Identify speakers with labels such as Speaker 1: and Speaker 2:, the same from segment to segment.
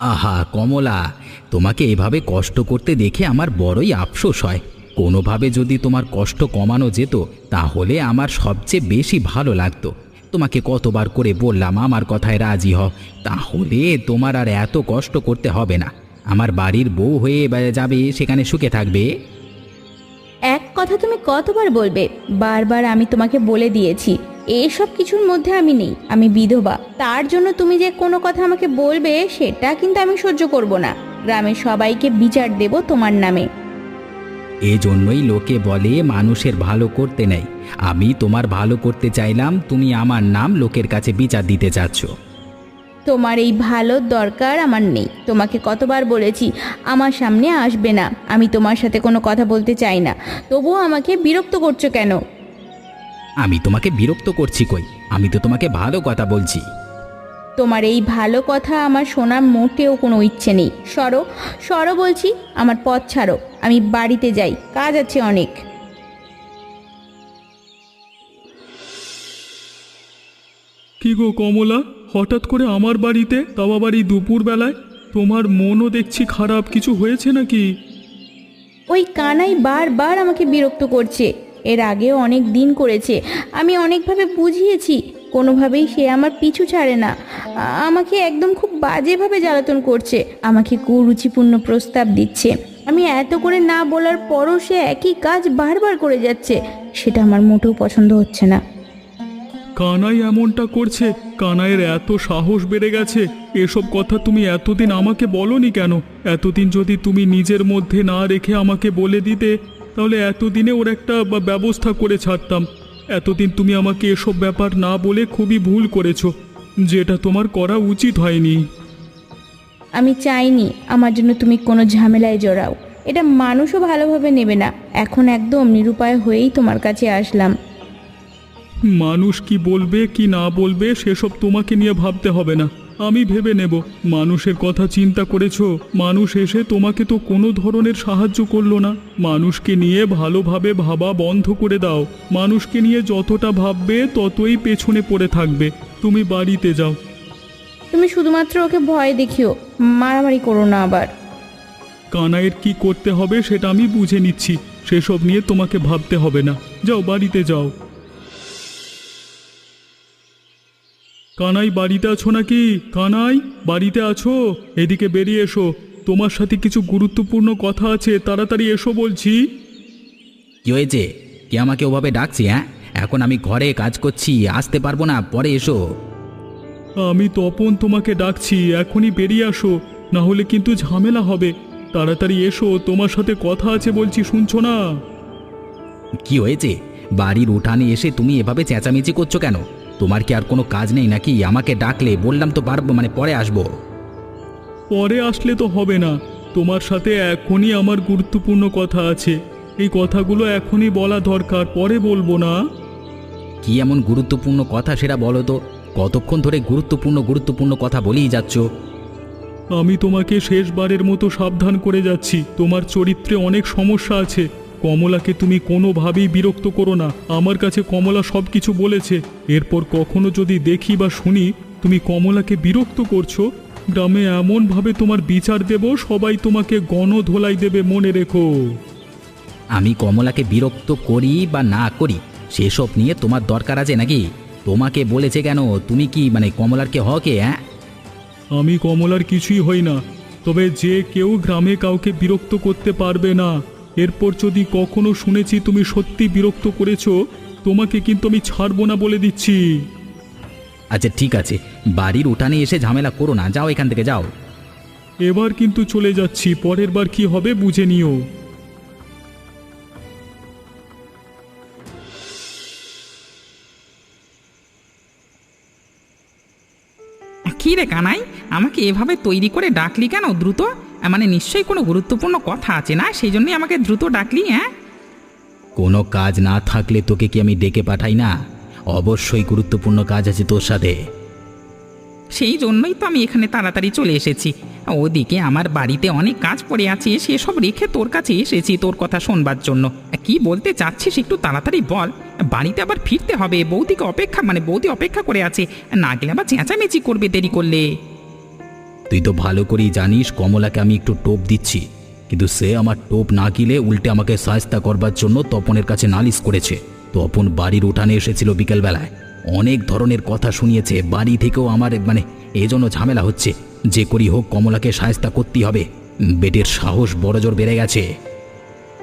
Speaker 1: আহা, কমলা, তোমাকে এভাবে কষ্ট করতে দেখে আমার বড়ই আফসোস হয়। কোনোভাবে যদি তোমার কষ্ট কমানো যেত, তাহলে আমার সবচেয়ে বেশি ভালো লাগতো। তোমাকে কতবার করে বললাম, আমার কথায় রাজি হও। তাহলে তোমার আর এত কষ্ট করতে হবে না। আমার বাড়ির বউ হয়ে যাবে, সেখানে সুখে থাকবে।
Speaker 2: এক কথা তুমি কতবার বলবে? বারবার আমি তোমাকে বলে দিয়েছি। এসব কিছুর মধ্যে আমি নেই আমি বিধবা। তার জন্য তুমি যে কোনো কথা আমাকে বলবে সেটা কিন্তু আমি সহ্য করব না। গ্রামের সবাইকে বিচার দেব তোমার নামে।
Speaker 1: এজন্যই লোকে বলে মানুষের ভালো করতে নেই। আমি তোমার ভালো করতে চাইলাম তুমি আমার নাম লোকের কাছে বিচার দিতে চাচ্ছ।
Speaker 2: তোমার এই ভালো দরকার আমার নেই। তোমাকে কতবার বলেছি আমার সামনে আসবে না। আমি তোমার সাথে কোনো কথা বলতে চাই না। তবুও আমাকে বিরক্ত করছ কেন?
Speaker 1: আমি তোমাকে বিরক্ত করছি কই? আমি তো তোমাকে ভালো কথা বলছি।
Speaker 2: তোমার এই ভালো কথা আমার শোনার মোটেও কোনো ইচ্ছে নেই। সরো সরো বলছি আমার পথ ছাড়ো। আমি বাড়িতে যাই কাজ আছে অনেক।
Speaker 3: কি গো কমলা? হঠাৎ করে আমার বাড়িতে তাও আবার এই দুপুর বেলায় তোমার মনও দেখছি খারাপ কিছু হয়েছে নাকি?
Speaker 2: ওই কানাই বারবার আমাকে বিরক্ত করছে। এর আগেও অনেক দিন করেছে। আমি অনেকভাবে বুঝিয়েছি, কোনোভাবেই সে আমার পিছু ছাড়ে না। আমাকে একদম খুব বাজেভাবে জ্বালাতন করছে, আমাকে কুরুচিপূর্ণ প্রস্তাব দিচ্ছে। আমি এত করে না বলার পরও সে একই কাজ বারবার করে যাচ্ছে, সেটা আমার মোটেও পছন্দ হচ্ছে না।
Speaker 3: কানাই এমনটা করছে, কানাইয়ের এত সাহস বেড়ে গেছে, এসব কথা তুমি এতদিন আমাকে বলনি কেন? এতদিন যদি তুমি নিজের মধ্যে না রেখে আমাকে বলে দিতে তাহলে এতদিনে ওর একটা বা- ব্যবস্থা করে ছাড়তাম। এতদিন তুমি আমাকে এসব ব্যাপার না বলে খুবই ভুল করেছ যেটা তোমার করা উচিত হয়নি।
Speaker 2: আমি চাইনি আমার জন্য তুমি কোনো ঝামেলায় জড়াও। এটা মানুষও ভালোভাবে নেবে না। এখন একদম নিরুপায় হয়েই তোমার কাছে আসলাম।
Speaker 3: মানুষ কি বলবে কি না বলবে সেসব তোমাকে নিয়ে ভাবতে হবে না। আমি ভেবে নেব মানুষের কথা চিন্তা করেছ মানুষ এসে তোমাকে তো কোনো ধরনের সাহায্য করল না। মানুষকে নিয়ে ভালোভাবে ভাবা বন্ধ করে দাও। মানুষকে নিয়ে যতটা ভাববে ততই পেছনে পড়ে থাকবে। তুমি বাড়িতে যাও।
Speaker 2: তুমি শুধুমাত্র ওকে ভয় দেখিও মারামারি করো না আবার।
Speaker 3: কানাইয়ের কি করতে হবে সেটা আমি বুঝে নিচ্ছি। সেসব নিয়ে তোমাকে ভাবতে হবে না। যাও বাড়িতে যাও। কানাই বাড়িতে আছো নাকি? কানাই বাড়িতে আছো? এদিকে বেরিয়ে এসো। তোমার সাথে কিছু গুরুত্বপূর্ণ কথা আছে তাড়াতাড়ি এসো বলছি।
Speaker 1: কি হয়েছে? কে আমাকে ওভাবে ডাকছি হ্যাঁ? এখন আমি ঘরে কাজ করছি আসতে পারব না পরে এসো।
Speaker 3: আমি তপন তোমাকে ডাকছি এখনই বেরিয়ে আসো। না হলে কিন্তু ঝামেলা হবে। তাড়াতাড়ি এসো তোমার সাথে কথা আছে বলছি শুনছো না?
Speaker 1: কি হয়েছে? বাড়ির উঠানে এসে তুমি এভাবে চেঁচামেচি করছ কেন? তোমার কি আর কোনো কাজ নেই নাকি? আমাকে ডাকলে বললাম তো পারব মানে পরে আসব।
Speaker 3: পরে আসলে তো হবে না। তোমার সাথে এখনই আমার গুরুত্বপূর্ণ কথা আছে। এই কথাগুলো এখনই বলা দরকার পরে বলব না।
Speaker 1: কি এমন গুরুত্বপূর্ণ কথা সেটা বলো তো। কতক্ষণ ধরে গুরুত্বপূর্ণ গুরুত্বপূর্ণ কথা বলেই যাচ্ছ?
Speaker 3: আমি তোমাকে শেষবারের মতো সাবধান করে যাচ্ছি। তোমার চরিত্রে অনেক সমস্যা আছে। কমলাকে তুমি কোনোভাবেই বিরক্ত করো না। আমার কাছে কমলা সব কিছু বলেছে। এরপর কখনো যদি দেখি বা শুনি তুমি কমলাকে বিরক্ত করছ? গ্রামে এমনভাবে তোমার বিচার দেব সবাই তোমাকে গণধোলাই দেবে মনে রেখো।
Speaker 1: আমি কমলাকে বিরক্ত করি বা না করি সেসব নিয়ে তোমার দরকার আছে নাকি? তোমাকে বলেছে কেন? তুমি কি মানে কমলার কে হকে হ্যাঁ
Speaker 3: আমি কমলার কিছুই হই না। তবে যে কেউ গ্রামে কাউকে বিরক্ত করতে পারবে না। এরপর যদি কখনো শুনেছি তুমি সত্যি বিরক্ত করেছ তোমাকে কিন্তু আমি ছাড়বো না বলে দিচ্ছি।
Speaker 1: আচ্ছা ঠিক আছে। বাড়ির উঠানে এসে ঝামেলা করো না। যাও এখান থেকে যাও।
Speaker 3: এবার কিন্তু চলে যাচ্ছি। পরের বার কি হবে বুঝে নিও।
Speaker 4: কি রে কানাই আমাকে এভাবে তৈরি করে ডাকলি কেন দ্রুত? মানে নিশ্চয়ই কোনো গুরুত্বপূর্ণ কথা আছে না? সেই জন্যই আমাকে দ্রুত ডাকলি হ্যাঁ?
Speaker 1: কোনো কাজ না থাকলে তোকে কি আমি ডেকে পাঠাই না? অবশ্যই গুরুত্বপূর্ণ কাজ আছে তোর সাথে।
Speaker 4: সেই জন্যই তো আমি এখানে তাড়াতাড়ি চলে এসেছি। ওদিকে আমার বাড়িতে অনেক কাজ পড়ে আছে সেসব রেখে তোর কাছে এসেছি তোর কথা শোনবার জন্য। কি বলতে চাচ্ছিস একটু তাড়াতাড়ি বল। বাড়িতে আবার ফিরতে হবে বৌদিকে অপেক্ষা মানে বৌদি অপেক্ষা করে আছে। না গেলে আবার চেঁচামেচি করবে দেরি করলে।
Speaker 1: তুই তো ভালো করেই জানিস কমলাকে আমি একটু টোপ দিচ্ছি। কিন্তু সে আমার টোপ না গিলে উল্টে আমাকে সায়স্তা করবার জন্য তপনের কাছে নালিশ করেছে। তপন বাড়ির উঠানে এসেছিল বিকেলবেলায়। অনেক ধরনের কথা শুনিয়েছে। বাড়ি থেকেও আমার মানে এজন্য ঝামেলা হচ্ছে। যে করি হোক কমলাকে সায়স্তা করতেই হবে। বেটের সাহস বড় জোর বেড়ে গেছে।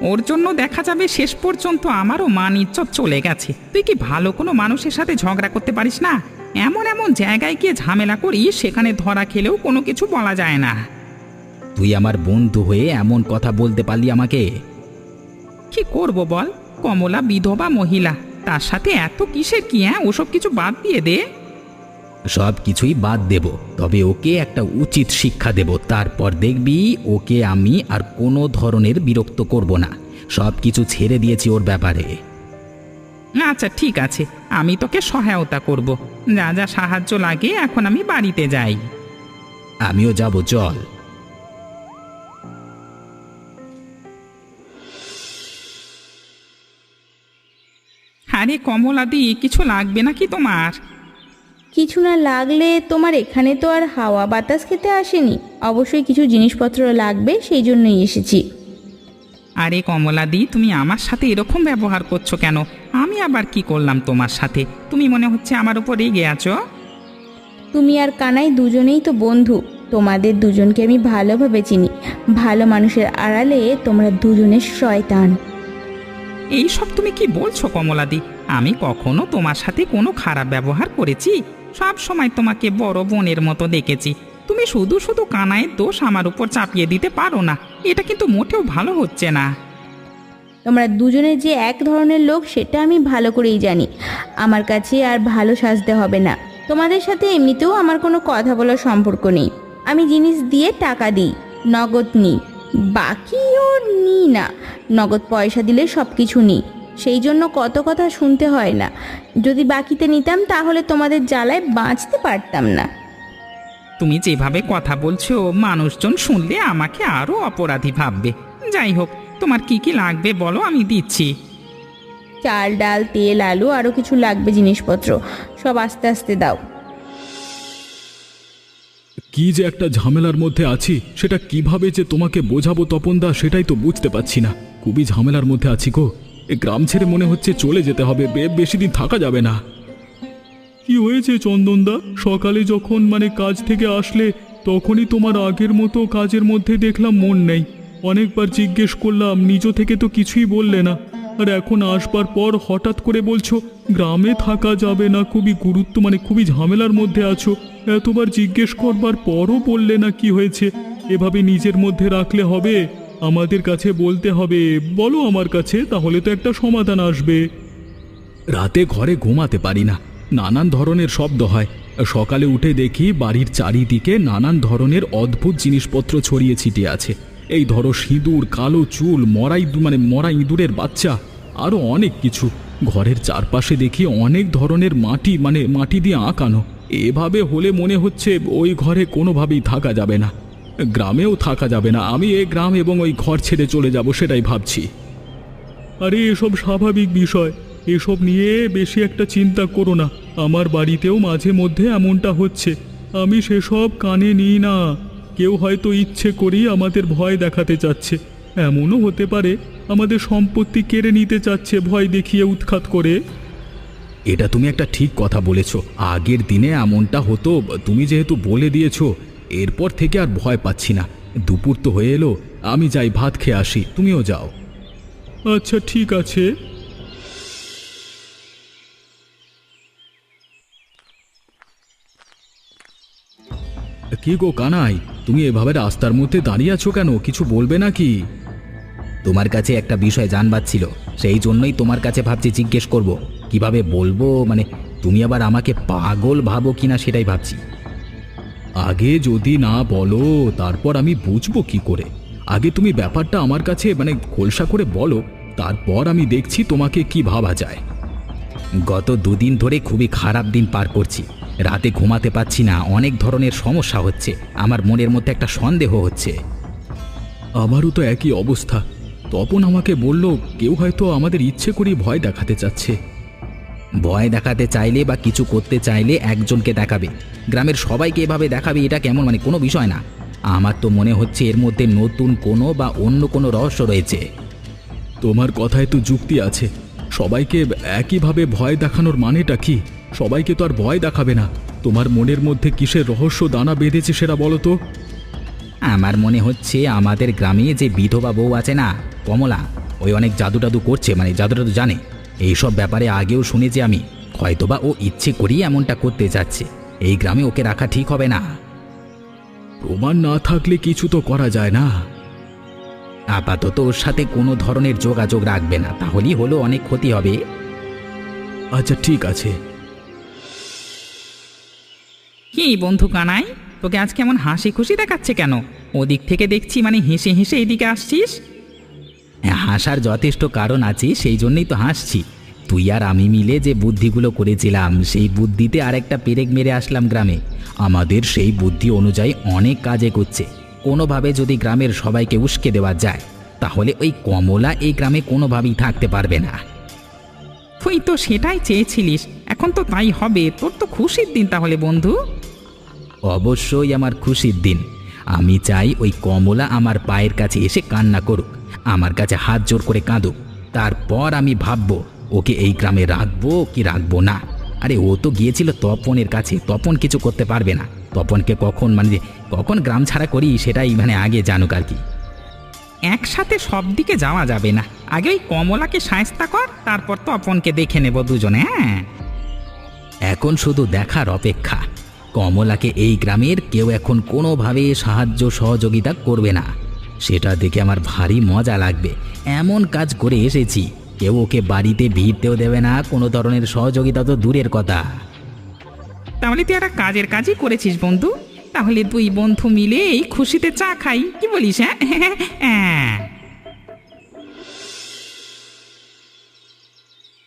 Speaker 4: ওর জন্য দেখা যাবে শেষ পর্যন্ত আমারও মান ইজ্জত চলে গেছে। তুই কি ভালো কোনো মানুষের সাথে ঝগড়া করতে পারিস না? এমন এমন জায়গায় গিয়ে ঝামেলা করি সেখানে ধরা খেলেও কোনো কিছু বলা যায় না।
Speaker 1: তুই আমার বন্ধু হয়ে এমন কথা বলতে পারলি আমাকে?
Speaker 4: কি করব বল? কমলা বিধবা মহিলা তার সাথে এত কিসের কি হ্যাঁ? ওসব কিছু বাদ দিয়ে দে।
Speaker 1: সব কিছুই বাদ দেব তবে ওকে একটা উচিত শিক্ষা দেব। তারপর দেখবি ওকে আমি আর কোনো ধরনের বিরক্ত করব না। সব কিছু ছেড়ে দিয়েছি ওর ব্যাপারে।
Speaker 4: আচ্ছা ঠিক আছে। আমি তোকে সহায়তা করব। যা যা সাহায্য লাগে এখন আমি বাড়িতে যাই।
Speaker 1: আমিও যাব চল।
Speaker 4: আরে কমলাদি কিছু লাগবে নাকি তোমার?
Speaker 2: কিছু না লাগলে তোমার এখানে তো আর হাওয়া বাতাস খেতে আসেনি। অবশ্যই কিছু জিনিসপত্র লাগবে সেই জন্যই এসেছি।
Speaker 4: আরে কমলাদি তুমি আমার সাথে এরকম ব্যবহার করছ কেন? আমি আবার কি করলাম তোমার সাথে? তুমি মনে হচ্ছে আমার উপর রেগে আছো?
Speaker 2: তুমি আর কানাই দুজনেই তো বন্ধু। তোমাদের দুজনকে আমি ভালোভাবে চিনি। ভালো মানুষের আড়ালে তোমরা দুজনের শয়তান।
Speaker 4: এই সব তুমি কি বলছো কমলাদি? আমি কখনো তোমার সাথে কোনো খারাপ ব্যবহার করেছি? সব সময় তোমাকে বড় বোনের মতো দেখেছি। তুমি শুধু শুধু কানায়ের দোষ আমার উপর চাপিয়ে দিতে পারো না। এটা কিন্তু মোটেও ভালো হচ্ছে না।
Speaker 2: তোমরা দুজনে যে এক ধরনের লোক, সেটা আমি ভালো করেই জানি। আমার কাছে আর ভালো সাজতে হবে না। তোমাদের সাথে এমনিতেও আমার কোনো কথা বলার সম্পর্ক নেই। আমি জিনিস দিয়ে টাকা দিই, নগদ নিই। বাকিও নিই না। নগদ পয়সা দিলে সব কিছু নিই। সেই জন্য কত কথা শুনতে হয় না। যদি বাকিতে নিতাম, তাহলে তোমাদের জ্বালায় বাঁচতে পারতাম না।
Speaker 4: তুমি যেভাবে কথা বলছো মানুষজন শুনলে আমাকে আরও অপরাধী ভাববে। যাই হোক তোমার কি কি লাগবে বলো আমি দিচ্ছি।
Speaker 2: চাল ডাল তেল আলু আরও কিছু লাগবে জিনিসপত্র। সব আস্তে আস্তে দাও।
Speaker 3: কি যে একটা ঝামেলার মধ্যে আছি সেটা কীভাবে যে তোমাকে বোঝাবো তপনদা সেটাই তো বুঝতে পারছি না। খুবই ঝামেলার মধ্যে আছি গো। এ গ্রাম ছেড়ে মনে হচ্ছে চলে যেতে হবে বে- বেশি দিন থাকা যাবে না। কি হয়েছে চন্দনদা সকালে যখন মানে কাজ থেকে আসলে, তখনই তোমার আগের মতো কাজের মধ্যে দেখলাম মন নেই। অনেকবার জিজ্ঞেস করলাম, নিজ থেকে তো কিছুই বললে না। আর এখন আসবার পর হঠাৎ করে বলছো, গ্রামে থাকা যাবে না, খুবই গুরুত্ব মানে খুবই ঝামেলার মধ্যে আছো। এতবার জিজ্ঞেস করবার পরও বললে না কি হয়েছে। এভাবে নিজের মধ্যে রাখলে হবে? আমাদের কাছে বলতে হবে। বলো আমার কাছে, তাহলে তো একটা সমাধান আসবে। রাতে ঘরে ঘুমাতে পারি না। নানান ধরনের শব্দ হয়। সকালে উঠে দেখি বাড়ির চারিদিকে নানান ধরনের অদ্ভুত জিনিসপত্র ছড়িয়ে ছিটিয়ে আছে। এই ধরো সিঁদুর, কালো চুল মরা ইঁদুর মানে মরা ইঁদুরের বাচ্চা আরও অনেক কিছু। ঘরের চারপাশে দেখি অনেক ধরনের মাটি মানে মাটি দিয়ে আঁকানো। এভাবে হলে মনে হচ্ছে ওই ঘরে কোনোভাবেই থাকা যাবে না। গ্রামেও থাকা যাবে না। আমি এই গ্রাম এবং ওই ঘর ছেড়ে চলে যাব, সেটাই ভাবছি। আরে, এসব স্বাভাবিক বিষয়। এসব নিয়ে বেশি একটা চিন্তা করো না। আমার বাড়িতেও মাঝে মধ্যে এমনটা হচ্ছে। আমি সেসব কানে নিই না। কেউ হয়তো ইচ্ছে করেই আমাদের ভয় দেখাতে চাচ্ছে। এমনও হতে পারে আমাদের সম্পত্তি কেড়ে নিতে চাচ্ছে ভয় দেখিয়ে উৎখাত করে। এটা তুমি একটা ঠিক কথা বলেছ। আগের দিনে এমনটা হতো তুমি যেহেতু বলে দিয়েছ এরপর থেকে আর ভয় পাচ্ছি না। দুপুর তো হয়ে এলো আমি যাই ভাত খেয়ে আসি তুমিও যাও। আচ্ছা ঠিক আছে। কি গো কানাই? তুমি এভাবে রাস্তার মধ্যে দাঁড়িয়ে আছো কেন? কিছু বলবে নাকি?
Speaker 1: তোমার কাছে একটা বিষয় জানবার ছিল। সেই জন্যই তোমার কাছে ভাবছি জিজ্ঞেস করব। কীভাবে বলব? মানে তুমি আবার আমাকে পাগল ভাবো কিনা সেটাই ভাবছি।
Speaker 3: আগে যদি না বলো তারপর আমি বুঝব কি করে? আগে তুমি ব্যাপারটা আমার কাছে মানে খোলসা করে বলো। তারপর আমি দেখছি তোমাকে কি ভাবা যায়।
Speaker 1: গত দুদিন ধরে খুবই খারাপ দিন পার করছি। রাতে ঘুমাতে পারছি না অনেক ধরনের সমস্যা হচ্ছে। আমার মনের মধ্যে একটা সন্দেহ হচ্ছে।
Speaker 3: আমারও তো একই অবস্থা। তপন আমাকে বলল কেউ হয়তো আমাদের ইচ্ছে করেই ভয় দেখাতে চাচ্ছে।
Speaker 1: ভয় দেখাতে চাইলে বা কিছু করতে চাইলে একজনকে দেখাবে। গ্রামের সবাইকে এভাবে দেখাবে এটা কেমন? মানে কোনো বিষয় না। আমার তো মনে হচ্ছে এর মধ্যে নতুন কোনো বা অন্য কোনো রহস্য রয়েছে।
Speaker 5: তোমার কথায় তো যুক্তি আছে। সবাইকে একইভাবে ভয় দেখানোর মানেটা কি? সবাইকে তো আর ভয় দেখাবে না। তোমার মনের মধ্যে কিসের রহস্য দানা বেঁধেছে সেটা বলো তো?
Speaker 1: আমার মনে হচ্ছে আমাদের গ্রামে যে বিধবা বউ আছে না কমলা ওই অনেক জাদু টাদু করছে মানে জাদু টাদু জানে। এইসব ব্যাপারে আগেও শুনেছি আমি হয়তোবা ও ইচ্ছে করেই এমনটা করতে যাচ্ছে এই গ্রামে ওকে রাখা ঠিক হবে না।
Speaker 5: প্রমাণ না থাকলে কিছু তো করা যায় না।
Speaker 1: আপাতত ওর সাথে কোনো ধরনের যোগাযোগ রাখবে না তাহলেই হলো অনেক ক্ষতি হবে।
Speaker 5: আচ্ছা ঠিক আছে।
Speaker 4: কি বন্ধু কানাই তোকে আজ কেমন হাসি খুশি দেখাচ্ছে কেন? ওদিক থেকে দেখছি মানে হেসে হেসে এদিকে আসছিস?
Speaker 1: হ্যাঁ, হাসার যথেষ্ট কারণ আছে সেই জন্যই তো হাসছি। তুই আর আমি মিলে যে বুদ্ধিগুলো করেছিলাম সেই বুদ্ধিতে আরেকটা পেরেক মেরে আসলাম গ্রামে। আমাদের সেই বুদ্ধি অনুযায়ী অনেক কাজে করছে কোনোভাবে যদি গ্রামের সবাইকে উস্কে দেওয়া যায় তাহলে ওই কমলা এই গ্রামে কোনোভাবেই থাকতে পারবে না।
Speaker 4: তুই তো সেটাই চেয়েছিলিস এখন তো তাই হবে। তোর তো খুশির দিন তাহলে বন্ধু।
Speaker 1: অবশ্যই আমার খুশির দিন। আমি চাই ওই কমলা আমার পায়ের কাছে এসে কান্না করুক। আমার কাছে হাত জোর করে কাঁদুক। তারপর আমি ভাববো ওকে এই গ্রামে রাখব কি রাখব না? আরে ও তো গিয়েছিল তপনের কাছে। তপন কিছু করতে পারবে না। তপনকে কখন মানে কখন গ্রাম ছাড়া করি সেটাই মানে আগে জানুক আর কি।
Speaker 4: একসাথে সব দিকে যাওয়া যাবে না। আগে ওই কমলাকে সায়স্তা কর তারপর তপনকে দেখে নেব দুজনে হ্যাঁ?
Speaker 1: এখন শুধু দেখার অপেক্ষা। কমলাকে এই গ্রামের কেউ এখন কোনোভাবে সাহায্য সহযোগিতা করবে না। সেটা দেখে আমার ভারী মজা লাগবে। এমন কাজ করে এসেছি। কেউ ওকে বাড়িতে ভিড়তেও দেবে না কোনো ধরনের সহযোগিতা তো দূরের কথা।
Speaker 4: তাহলে তুই একটা কাজের কাজই করেছিস বন্ধু। তাহলে দুই বন্ধু মিলে এই খুশিতে চা খাই। কি বলিস হ্যাঁ? হ্যাঁ।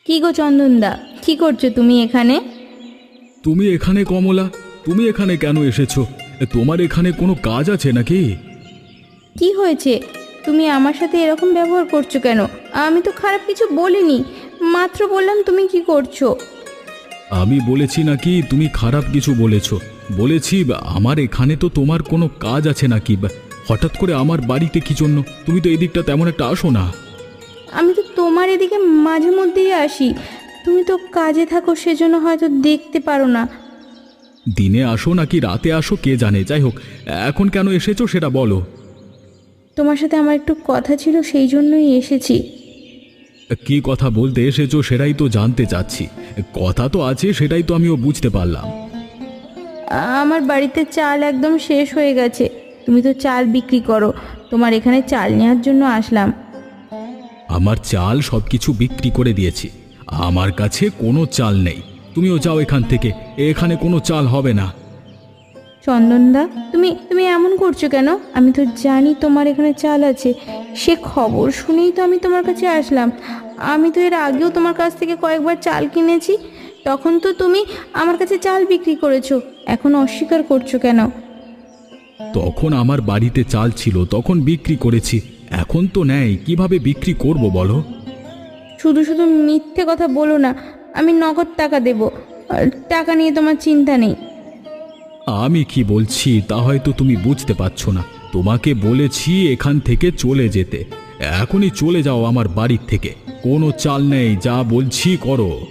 Speaker 2: কি গো চন্দনদা? কি করছ তুমি এখানে?
Speaker 5: তুমি এখানে কমলা? তুমি এখানে কেন এসেছ? তোমার এখানে কোনো কাজ আছে নাকি?
Speaker 2: কি হয়েছে? তুমি আমার সাথে এরকম ব্যবহার করছ কেন? আমি তো খারাপ কিছু বলিনি। মাত্র বললাম তুমি কি করছ?
Speaker 5: আমি বলেছি নাকি তুমি খারাপ কিছু বলেছ? বলেছি আমার এখানে তো তোমার কোনো কাজ আছে নাকি? হঠাৎ করে আমার বাড়িতে কি জন্য? তুমি তো এদিকটা তেমন একটা আসো না।
Speaker 2: আমি তো তোমার এদিকে মাঝে মধ্যেই আসি। তুমি তো কাজে থাকো সেজন্য হয়তো দেখতে পারো না।
Speaker 5: দিনে আসো নাকি রাতে আসো কে জানে? যাই হোক এখন কেন এসেছ সেটা বলো।
Speaker 2: তোমার সাথে আমার একটু কথা ছিল সেই জন্যই এসেছি।
Speaker 5: কি কথা বলতে এসেছ সেটাই তো জানতে চাচ্ছি। কথা তো আছে সেটাই তো আমিও বুঝতে পারলাম।
Speaker 2: আমার বাড়িতে চাল একদম শেষ হয়ে গেছে। তুমি তো চাল বিক্রি করো তোমার এখানে চাল নেওয়ার জন্য আসলাম।
Speaker 5: আমার চাল সব কিছু বিক্রি করে দিয়েছি। আমার কাছে কোনো চাল নেই। তুমিও যাও এখান থেকে। এখানে কোনো চাল হবে না।
Speaker 2: চন্দনদা তুমি তুমি এমন করছ কেন? আমি তো জানি তোমার এখানে চাল আছে। সে খবর শুনেই তো আমি তোমার কাছে আসলাম। আমি তো এর আগেও তোমার কাছ থেকে কয়েকবার চাল কিনেছি। তখন তো তুমি আমার কাছে চাল বিক্রি করেছ। এখন অস্বীকার করছ কেন?
Speaker 5: তখন আমার বাড়িতে চাল ছিল তখন বিক্রি করেছি। এখন তো নেয় কীভাবে বিক্রি করব বলো?
Speaker 2: শুধু শুধু মিথ্যে কথা বলো না আমি নগদ টাকা দেব। টাকা নিয়ে তোমার চিন্তা নেই।
Speaker 5: আমি কি বলছি তা হয়তো তুমি বুঝতে পারছ না। তোমাকে বলেছি এখান থেকে চলে যেতে। এখনই চলে যাও আমার বাড়ির থেকে। কোনো চাল নেই যা বলছি করো।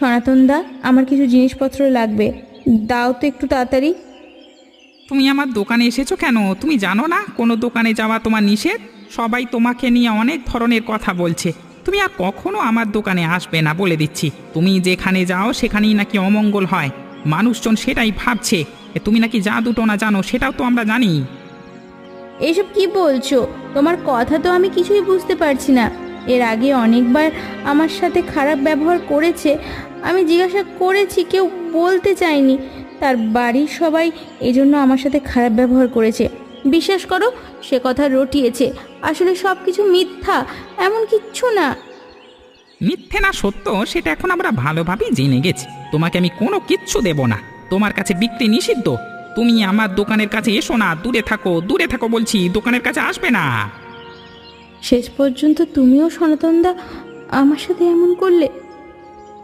Speaker 2: সনাতন দা আমার কিছু জিনিসপত্র লাগবে। দাও তো একটু তাড়াতাড়ি।
Speaker 4: তুমি আমার দোকানে এসেছ কেন? তুমি জানো না? কোনো দোকানে যাওয়া তোমার নিষেধ? সবাই তোমাকে নিয়ে অনেক ধরনের কথা বলছে। তুমি আর কখনো আমার দোকানে আসবে না বলে দিচ্ছি। তুমি যেখানে যাও, সেখানেই নাকি অমঙ্গল হয়। মানুষজন সেটাই ভাবছে। তুমি নাকি যা দুটো না জানো, সেটাও তো আমরা জানি।
Speaker 2: এসব কি বলছো? তোমার কথা তো আমি কিছুই বুঝতে পারছি না। এর আগে অনেকবার আমার সাথে খারাপ ব্যবহার করেছে। আমি জিজ্ঞাসা করেছি, কেউ বলতে চায়নি। তার বাড়ির সবাই এজন্য আমার সাথে খারাপ ব্যবহার করেছে। বিশ্বাস করো সে কথা রটিয়েছে। আসলে সব কিছু মিথ্যা এমন কিচ্ছু না।
Speaker 4: মিথ্যে না সত্য সেটা এখন আমরা ভালোভাবেই জেনে গেছি। তোমাকে আমি কোনো কিচ্ছু দেব না। তোমার কাছে বিক্রি নিষিদ্ধ। তুমি আমার দোকানের কাছে এসো না। দূরে থাকো দূরে থাকো বলছি দোকানের কাছে আসবে না।
Speaker 2: শেষ পর্যন্ত তুমিও সনাতন সনাতনদা আমার সাথে এমন করলে?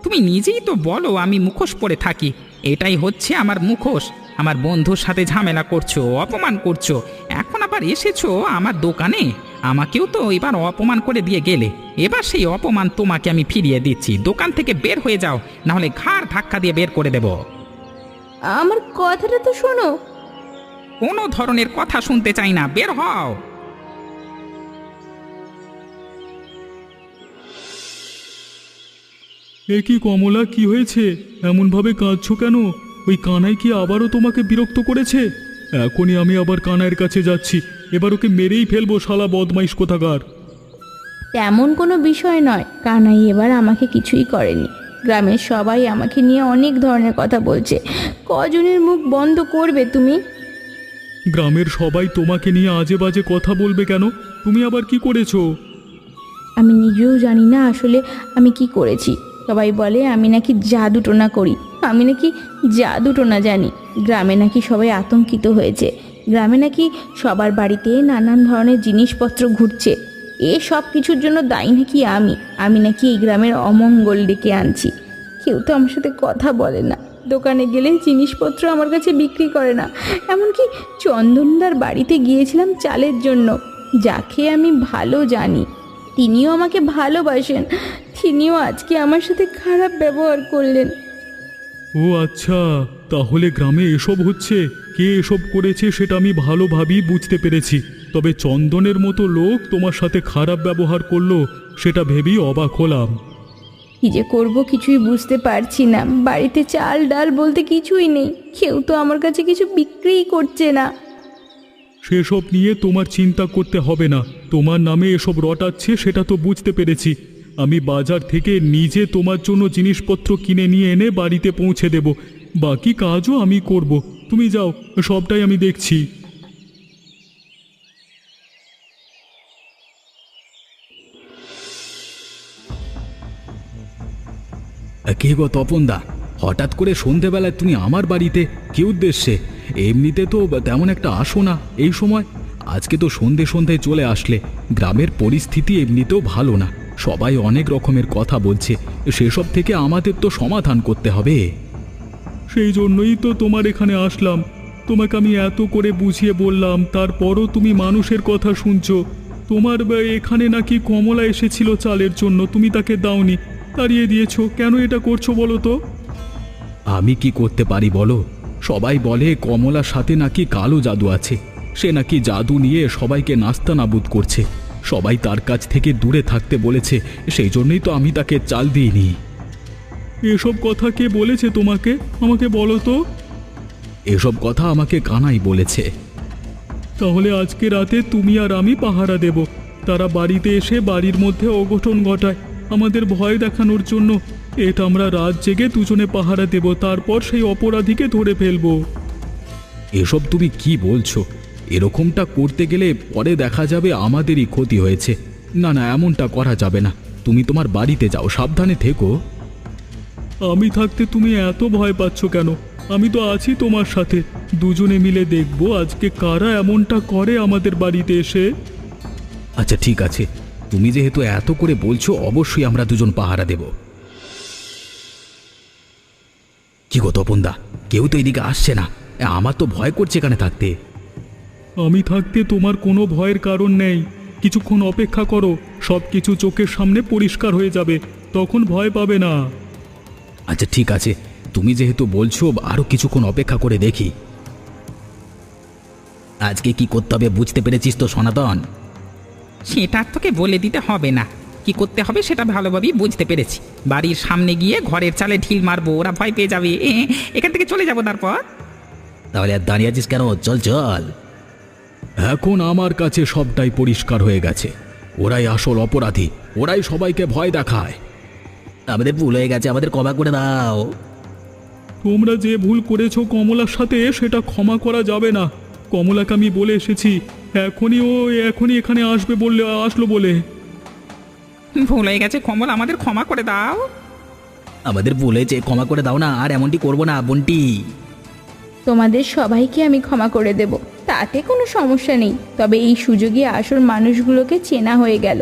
Speaker 4: তুমি নিজেই তো বলো আমি মুখোশ পরে থাকি। এটাই হচ্ছে আমার মুখোশ। আমার বন্ধুর সাথে ঝামেলা করছ অপমান করছ। এখন আবার এসেছ আমার দোকানে। আমাকেও তো এবার অপমান করে দিয়ে গেলে। এবার সেই অপমান তোমাকে আমি ফিরিয়ে দিচ্ছি। দোকান থেকে বের হয়ে যাও না হলে ঘাড় ধাক্কা দিয়ে বের করে দেব।
Speaker 2: আমার কথাটা তো শোনো।
Speaker 4: কোনো ধরনের কথা শুনতে চাই না। বের হও।
Speaker 3: এ কি কমলা কি হয়েছে? এমনভাবে কাঁদছো কেন? ওই কানাই কি আবারও তোমাকে বিরক্ত করেছে? এখনই আমি আবার কানাইয়ের কাছে যাচ্ছি। এবার ওকে মেরেই ফেলব শালা বদমাইশ কোথাকার।
Speaker 2: তেমন কোনো বিষয় নয়। কানাই এবার আমাকে কিছুই করেনি। গ্রামের সবাই আমাকে নিয়ে অনেক ধরনের কথা বলছে। কজনের মুখ বন্ধ করবে তুমি?
Speaker 3: গ্রামের সবাই তোমাকে নিয়ে আজে বাজে কথা বলবে কেন? তুমি আবার কি করেছ?
Speaker 2: আমি নিজেও জানি না আসলে আমি কি করেছি। সবাই বলে, আমি নাকি জাদু টোনা করি। আমি নাকি জাদু টোনা জানি। গ্রামে নাকি সবাই আতঙ্কিত হয়েছে। গ্রামে নাকি সবার বাড়িতে নানান ধরনের জিনিসপত্র ঘুরছে। এ সব কিছুর জন্য দায়ী নাকি আমি? আমি নাকি এই গ্রামের অমঙ্গল ডেকে আনছি। কেউ তো আমার সাথে কথা বলে না। দোকানে গেলে জিনিসপত্র আমার কাছে বিক্রি করে না। এমনকি চন্দনদার বাড়িতে গিয়েছিলাম চালের জন্য। যাকে আমি ভালো জানি। তিনিও আমাকে ভালোবাসেন। তিনিও আজকে আমার সাথে খারাপ ব্যবহার করলেন।
Speaker 3: ও আচ্ছা তাহলে গ্রামে এসব হচ্ছে? কে এসব করেছে সেটা আমি ভালোভাবেই বুঝতে পেরেছি। তবে চন্দনের মতো লোক তোমার সাথে খারাপ ব্যবহার করল সেটা ভেবেই অবাক হলাম।
Speaker 2: কি যে করব কিছুই বুঝতে পারছি না। বাড়িতে চাল ডাল বলতে কিছুই নেই। কেউ তো আমার কাছে কিছু বিক্রিই করছে না।
Speaker 3: সেসব নিয়ে তোমার চিন্তা করতে হবে না। তোমার নামে এসব রটাচ্ছে সেটা তো বুঝতে পেরেছি। আমি বাজার থেকে নিজে তোমার জন্য জিনিসপত্র কিনে নিয়ে এনে বাড়িতে পৌঁছে দেব। বাকি কাজও আমি করব। তুমি যাও, সবটাই আমি দেখছি।
Speaker 1: কে গো তপনদা? হঠাৎ করে সন্ধেবেলায় তুমি আমার বাড়িতে, কি উদ্দেশ্যে? এমনিতে তো তেমন একটা আসো না এই সময়। আজকে তো সন্ধে সন্ধে চলে আসলে, গ্রামের পরিস্থিতি এমনিতেও ভালো না। সবাই অনেক রকমের কথা বলছে, সেসব থেকে আমাদের তো সমাধান করতে হবে।
Speaker 3: সেই জন্যই তো তোমার এখানে আসলাম। তোমাকে আমি এত করে বুঝিয়ে বললাম, তারপরও তুমি মানুষের কথা শুনছো। তোমার এখানে নাকি কমলা এসেছিল চালের জন্য, তুমি তাকে দাওনি। তাড়িয়ে দিয়েছ, কেন এটা করছ বলো তো?
Speaker 1: আমি কি করতে পারি বলো? সবাই বলে কমলার সাথে নাকি কালো জাদু আছে। সে নাকি জাদু নিয়ে সবাইকে নাস্তানাবুদ করছে। সবাই তার কাছ থেকে দূরে থাকতে বলেছে, সেই জন্যই তো আমি তাকে চাল দিইনি।
Speaker 3: এসব কথা কে বলেছে তোমাকে? আমাকে বলো তো।
Speaker 1: এসব কথা আমাকে কানাই বলেছে।
Speaker 3: তাহলে আজকে রাতে তুমি আর আমি পাহারা দেব। তারা বাড়িতে এসে বাড়ির মধ্যে অঘটন ঘটায়। আমাদের ভয় দেখানোর জন্য। এটা আমরা রাত জেগে দুজনে পাহারা দেব তারপর সেই অপরাধীকে ধরে ফেলব।
Speaker 1: এসব তুমি কি বলছো? এরকমটা করতে গেলে পরে দেখা যাবে আমাদেরই ক্ষতি হয়েছে। না না এমনটা করা যাবে না। তুমি তোমার বাড়িতে যাও সাবধানে থেকো।
Speaker 3: আমি থাকতে তুমি এত ভয় পাচ্ছ কেন? আমি তো আছি তোমার সাথে। দুজনে মিলে দেখব আজকে কারা এমনটা করে আমাদের বাড়িতে এসে।
Speaker 1: আচ্ছা ঠিক আছে। তুমি যেহেতু এত করে বলছো অবশ্যই আমরা দুজন পাহারা দেব। কি গো তপনদা কেউ তো এদিকে আসছে না। আমার তো ভয় করছে এখানে থাকতে।
Speaker 3: আমি থাকতে তোমার কোনো ভয়ের কারণ নেই। কিছুক্ষণ অপেক্ষা করো সব কিছু চোখের সামনে পরিষ্কার হয়ে যাবে তখন ভয় পাবে না।
Speaker 1: আচ্ছা ঠিক আছে। তুমি যেহেতু বলছো আরও কিছুক্ষণ অপেক্ষা করে দেখি। আজকে কি করতে হবে বুঝতে পেরেছিস তো সনাতন?
Speaker 4: সেটা আর তোকে বলে দিতে হবে না। কি করতে হবে সেটা ভালোভাবেই বুঝতে পেরেছি। বাড়ির সামনে গিয়ে ঘরের চালে ঢিল মারবো ওরা ভয় পেয়ে যাবে। এ, এখান থেকে চলে যাব তারপর?
Speaker 1: তাহলে আর দাঁড়িয়ে আছিস কেন? চল চল। এখন আমার কাছে সবটাই পরিষ্কার হয়ে গেছে। ওরাই আসল অপরাধী। ওরাই সবাইকে ভয় দেখায়। আমাদের ভুল হয়ে গেছে আমাদের ক্ষমা করে দাও।
Speaker 3: তোমরা যে ভুল করেছ কমলার সাথে সেটা ক্ষমা করা যাবে না। কমলাকে আমি বলে এসেছি। এখনই ও এখনই এখানে আসবে বললে আসলো বলে।
Speaker 4: ভুল হয়ে গেছে কমল আমাদের ক্ষমা করে দাও।
Speaker 1: আমাদের হয়েছে ক্ষমা করে দাও না আর এমনটি করব না বন্টি।
Speaker 2: তোমাদের সবাইকে আমি ক্ষমা করে দেব তাতে কোনো সমস্যা নেই। তবে এই সুযোগে আসল মানুষগুলোকে চেনা হয়ে গেল।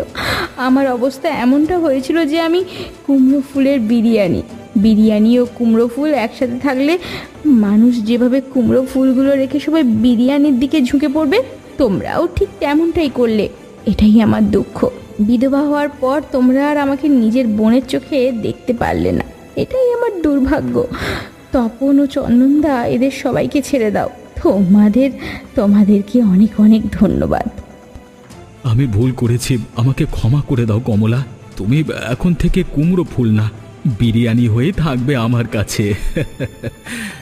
Speaker 2: আমার অবস্থা এমনটা হয়েছিল যে আমি কুমড়ো ফুলের বিরিয়ানি। বিরিয়ানি ও কুমড়ো ফুল একসাথে থাকলে মানুষ যেভাবে কুমড়ো ফুলগুলো রেখে সবাই বিরিয়ানির দিকে ঝুঁকে পড়বে, তোমরাও ঠিক তেমনটাই করলে। এটাই আমার দুঃখ। বিধবা হওয়ার পর তোমরা আর আমাকে নিজের বোনের চোখে দেখতে পারলে না। এটাই আমার দুর্ভাগ্য। তপন ও চন্দনদা এদের সবাইকে ছেড়ে দাও। তোমাদের, তোমাদেরকে অনেক অনেক ধন্যবাদ।
Speaker 5: আমি ভুল করেছি। আমাকে ক্ষমা করে দাও কমলা। তুমি এখন থেকে কুমড়ো ফুল না, বিরিয়ানি হয়ে থাকবে আমার কাছে।